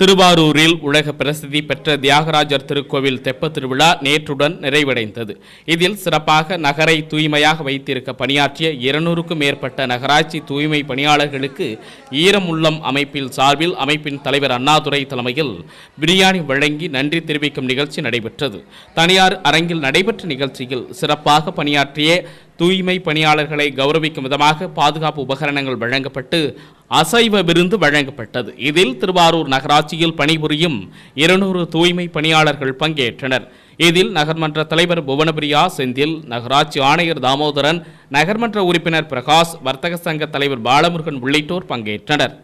திருவாரூரில் உலக பிரசித்தி பெற்ற தியாகராஜர் திருக்கோவில் தெப்ப திருவிழா நேற்றுடன் நிறைவடைந்தது. இதில் சிறப்பாக நகரை தூய்மையாக வைத்திருக்க பணியாற்றிய இருநூறுக்கும் மேற்பட்ட நகராட்சி தூய்மை பணியாளர்களுக்கு ஈரமுள்ளம் அமைப்பில் சார்பில் அமைப்பின் தலைவர் அண்ணாதுரை தலைமையில் பிரியாணி வழங்கி நன்றி தெரிவிக்கும் நிகழ்ச்சி நடைபெற்றது. தனியார் அரங்கில் நடைபெற்ற நிகழ்ச்சியில் சிறப்பாக பணியாற்றிய தூய்மை பணியாளர்களை கௌரவிக்கும் விதமாக பாதுகாப்பு உபகரணங்கள் வழங்கப்பட்டு அசைவ விருந்து வழங்கப்பட்டது. இதில் திருவாரூர் நகராட்சியில் பணிபுரியும் இருநூறு தூய்மை பணியாளர்கள் பங்கேற்றனர். இதில் நகர்மன்ற தலைவர் புவனபிரியா செந்தில் நகராட்சி ஆணையர் தாமோதரன் நகர்மன்ற உறுப்பினர் பிரகாஷ் வர்த்தக சங்க தலைவர் பாலமுருகன் உள்ளிட்டோர் பங்கேற்றனர்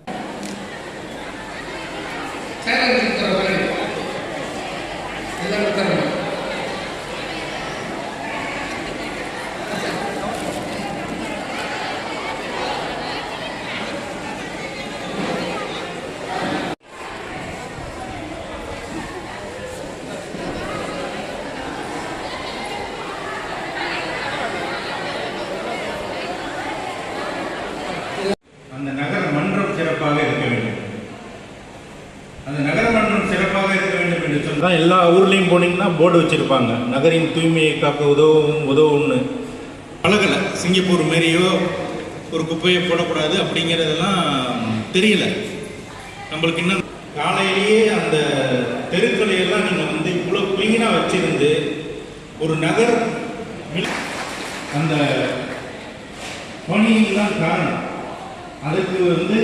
அந்த நகர மன்றம் சிறப்பாக இருக்க வேண்டும் அந்த நகர மன்றம் சிறப்பாக இருக்க வேண்டும் என்று சொன்னால் எல்லா ஊர்லேயும் போனீங்கன்னா போர்டு வச்சுருப்பாங்க. நகரின் தூய்மையை காக்க உதவும் உதவும்னு. பழகலை. சிங்கப்பூர் மாரியோ ஒரு குப்பையை போடக்கூடாது அப்படிங்கிறதெல்லாம் தெரியல. நம்மளுக்கு இன்னும் காலையிலேயே அந்த தெருக்களையெல்லாம் நீங்கள் வந்து இவ்வளோ க்ளீனாக வச்சுருந்து ஒரு நகர் அந்த பணியெல்லாம் காரணம். அதுக்கு வந்து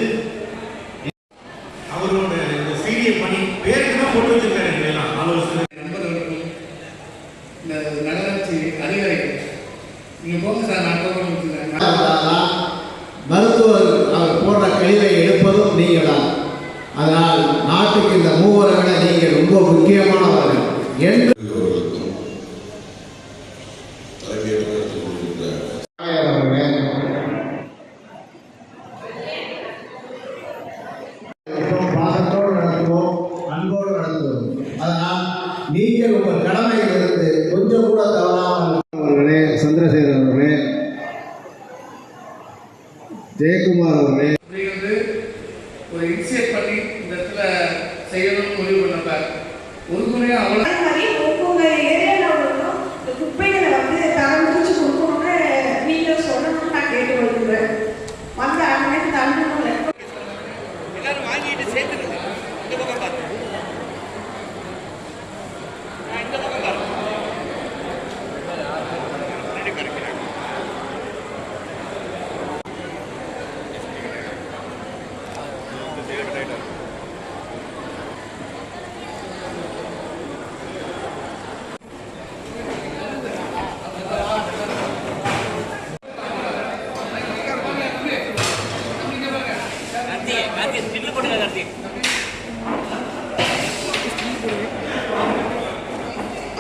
அதனால் நீங்கள் உங்கள் கடமையிலிருந்து கொஞ்சம் கூட தவறாமல் அவர்களே சந்திரசேகர் அவர்களே ஜெயக்குமார் அவர்களே. அப்படிங்கிறது ஒரு இனிஷியேட் பண்ணி இந்த இடத்துல செய்யணும்னு முடிவு பண்ணப்ப ஒரு முறையாக அவ்வளோ 出てるんだよ。で、僕は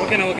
ఓకేనా ఓకే.